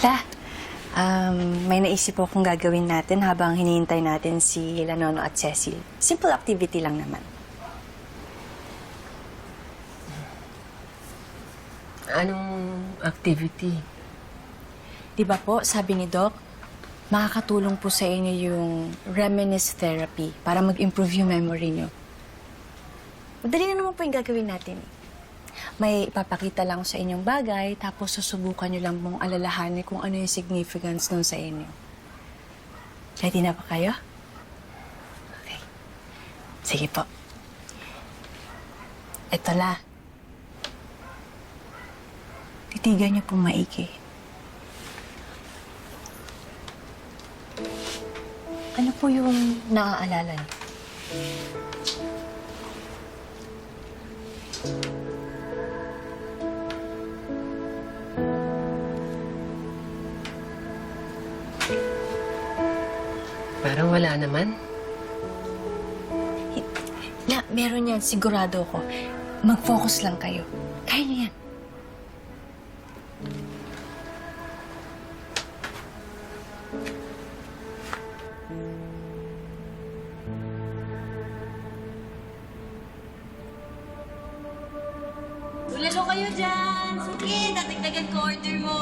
La, um, may naisip po kung gagawin natin habang hinihintay natin si Lanono at Cecil. Simple activity lang naman. Anong activity? Di ba po, sabi ni Doc, makakatulong po sa inyo yung reminisce therapy para mag-improve yung memory nyo. Madali na naman po yung gagawin natin. May ipapakita lang sa inyong bagay, tapos susubukan nyo lang mong alalahanin kung ano yung significance nun sa inyo. Ready na ba kayo? Okay. Sige po. Ito la. Titigan niyo po maigi. Ano po yung naaalala niyo? Parang wala naman. Na, meron yan. Sigurado ko. Mag-focus lang kayo. Kaya niyo yan. Ulalo kayo dyan! Sige, tatagdagan ko order mo!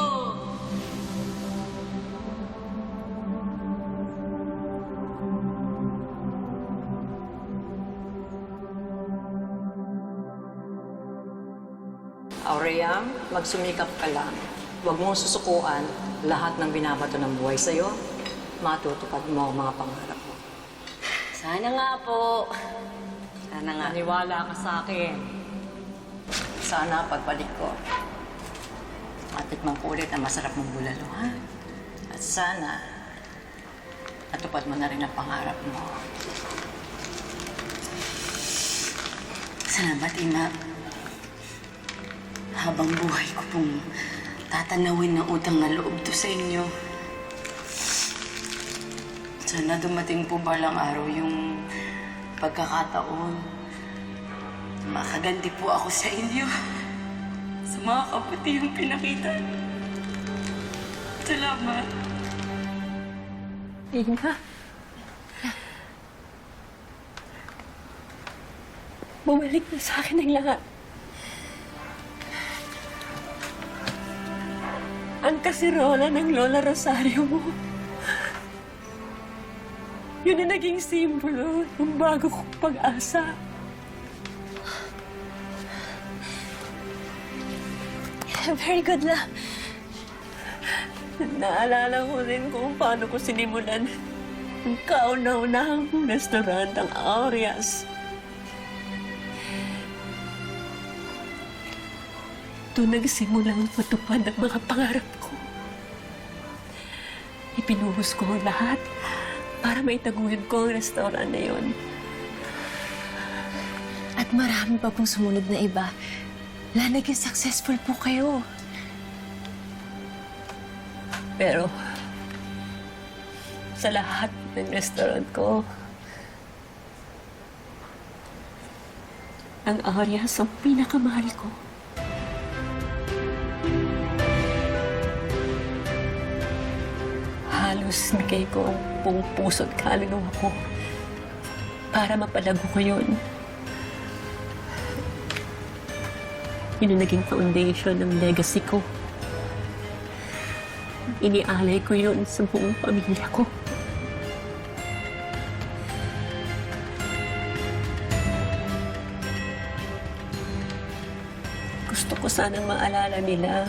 Aurea, magsumikap ka lang. Huwag mong susukuan lahat ng binabato ng buhay sa'yo. Matutupad mo ang mga pangarap mo. Sana nga po. Sana nga. Naniwala ka sa akin. Sana pagbalik ko, matikman ko ulit ang masarap mong bulalo, ha? At sana, natupad mo na rin ang pangarap mo. Salamat, Ina. Habang buhay ko pong tatanawin ng utang na loob to sa inyo. Sana dumating po balang araw yung pagkakataon. Makaganti po ako sa inyo. Sa mga kabutihang pinakita. Salamat. Inga. Bumalik na sa akin ang lahat. Ang kasirola ng Lola Rosario mo. Yun ang naging simbolo ng bago kong pag-asa. Very good la. Naalala ko rin kung paano ko sinimulan ang kauna-unahang restaurant ang Aureas. Doon nagsimulang matupad ang mga pangarap ko. Ipinuhos ko ang lahat para maitaguyod ko ang restaurant na yon. At marami pa pong sumunod na iba. La, naging successful po kayo. Pero sa lahat ng restaurant ko, ang Aureas ang pinakamahal ko. Halos bigay ko ang buong puso at kaluluwa ko para mapalago ko yun. Yun ang naging foundation ng legacy ko. Inialay ko yun sa buong pamilya ko. Gusto ko sanang maalala nila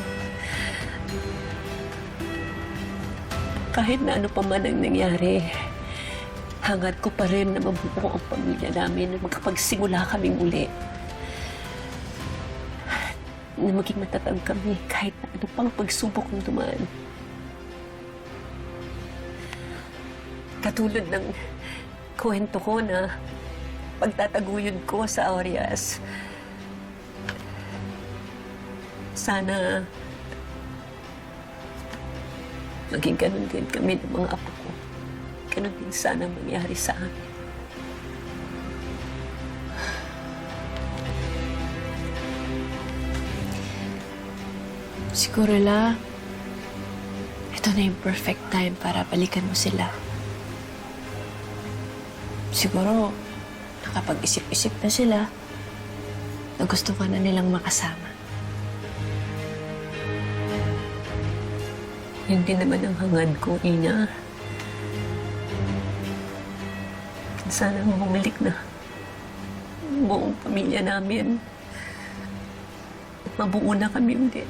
kahit na ano pa man ang nangyari, hangad ko pa rin na mabuo ang pamilya namin na magkapagsimula kaming uli. Na maging matatag kami kahit na ano pang pagsubok ng dumaan. Katulad ng kwento ko na pagtataguyod ko sa Aureas. Sana maging ganun din kami ng mga apo ko. Ganun din sana mangyari sa amin. Siguro la, ito na yung perfect time para balikan mo sila. Siguro, nakapag-isip-isip na sila na gusto ka na nilang makasama. Hindi naman ang hangad ko, Ina. Sana bumalik na buong pamilya namin. Mabuo na kami ulit.